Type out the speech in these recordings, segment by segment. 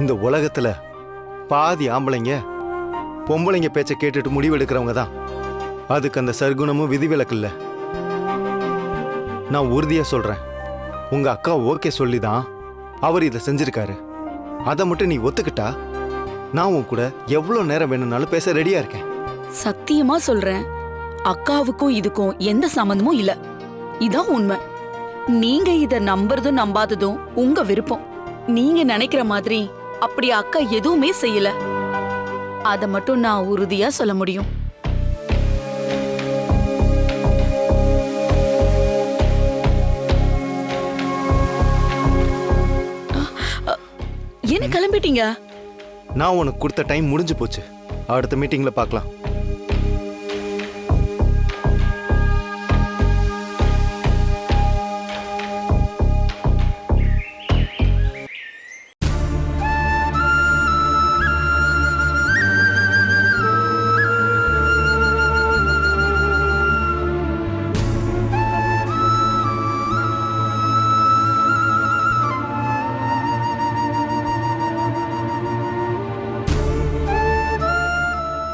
இந்த உலகத்துல பாதி ஆம்பளைங்க பொம்பளைங்க பேச்சை கேட்டுட்டு முடிவெடுக்கிறவங்க தான். அதுக்கு அந்த சர்க்குணமும் விதிவிலக்கு இல்லை. நான் உறுதியா சொல்றேன். உங்க அக்கா ஓகே சொல்லி தான் அவர் இதை செஞ்சிருக்காரு. அதை மட்டும் நீ ஒத்துக்கிட்டா நான் உன் கூட எவ்வளோ நேரம் வேணும்னாலும் பேச ரெடியா இருக்கேன். சத்தியமா சொல்றேன். அக்காவுக்கும் இதுக்கும் எந்த சம்மந்தமும் இல்ல. இதான் உண்மை. நீங்க இத நம்புறதும் நம்பாததும் உங்க விருப்பம். நீங்க நினைக்கிற மாதிரி அப்படி அக்கா எதுவுமே செய்யல. அத மட்டும் நான் உறுதியா சொல்ல முடியும். என்ன கிளம்பிட்டீங்க? நான் உனக்கு கொடுத்த டைம் முடிஞ்சு போச்சு. அடுத்த மீட்டிங்ல பார்க்கலாம்.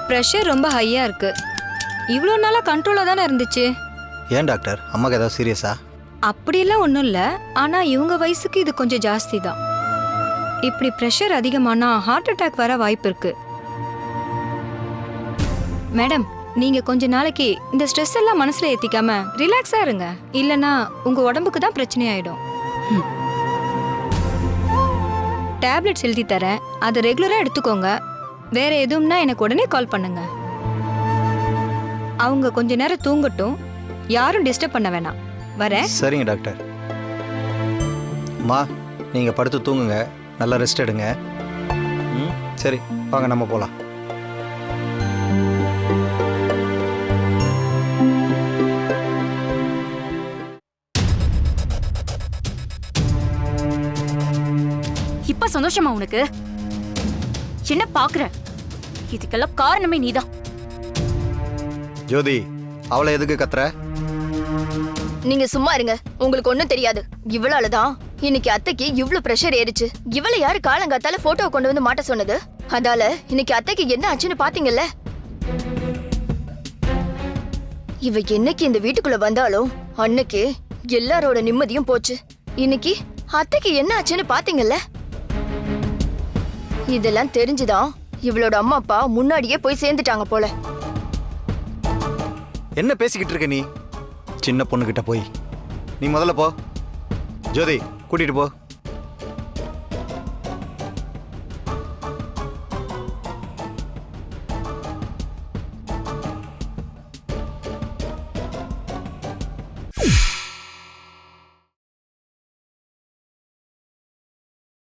ப்ரெஷர் ரொம்ப ஹையா இருக்கு. இவ்வளோ நாளா கண்ட்ரோலாக தானே இருந்துச்சு? ஏன் டாக்டர்? அம்மாக்கு ஏதாவது சீரியஸா அப்படியெல்லாம் ஒன்றும் இல்லை. ஆனால் இவங்க வயசுக்கு இது கொஞ்சம் ஜாஸ்தி தான். இப்படி ப்ரெஷர் அதிகமானா ஹார்ட் அட்டாக் வர வாய்ப்பு இருக்கு. மேடம் நீங்க கொஞ்ச நாளைக்கு இந்த ஸ்ட்ரெஸ் எல்லாம் மனசுல ஏத்திக்காம ரிலாக்ஸா இருங்க. இல்லனா உங்க உடம்புக்கு தான் பிரச்சனை ஆயிடும். டேப்லெட்ஸ் எழுதி தரேன். அதை ரெகுலரா எடுத்துக்கோங்க. வேற எதுவும்னா எனக்கு உடனே கால் பண்ணுங்க. அவங்க கொஞ்ச நேரம் தூங்கட்டும். யாரும் டிஸ்டர்ப் பண்ண வேணாம். வரேன். சரிங்க டாக்டர் அம்மா நீங்கள் படுத்து தூங்குங்க. நல்லா ரெஸ்ட் எடுங்க. ம் சரி வாங்க நம்ம போகலாம் இப்ப சந்தோஷமா உனக்கு? என்ன பாக்குற. இதுக்கெல்லாம் காரணமே நீதான். ஜோதி அவளை எதுக்கு கத்துற? நீங்க சும்மா இருங்க. உங்களுக்கு ஒண்ணும் தெரியாது. இவளாலதான் இன்னைக்கு அத்தைக்கு இவ்ளோ பிரஷர் ஏறிச்சு. இவளை யாரு காலங்காத்தால போட்டோ கொண்டு வந்து மாட்ட சொன்னது? அதால இன்னைக்கு அத்தைக்கு என்ன ஆச்சுன்னு பாத்தீங்கல்ல? இவ என்னைக்கு இந்த வீட்டுக்குள்ள வந்தாலோ அன்னைக்கு எல்லாரோட நிம்மதியும் போச்சு. இன்னைக்கு அத்தைக்கு என்ன ஆச்சுன்னு பாத்தீங்கல்ல? இதெல்லாம் தெரிஞ்சுதான் இவளோட அம்மா அப்பா முன்னாடியே போய் சேர்ந்துட்டாங்க போல. என்ன பேசிக்கிட்டு இருக்க நீ? சின்ன பொண்ணு கிட்ட போய். நீ முதல்ல போ. ஜோதி கூட்டிட்டு போ. you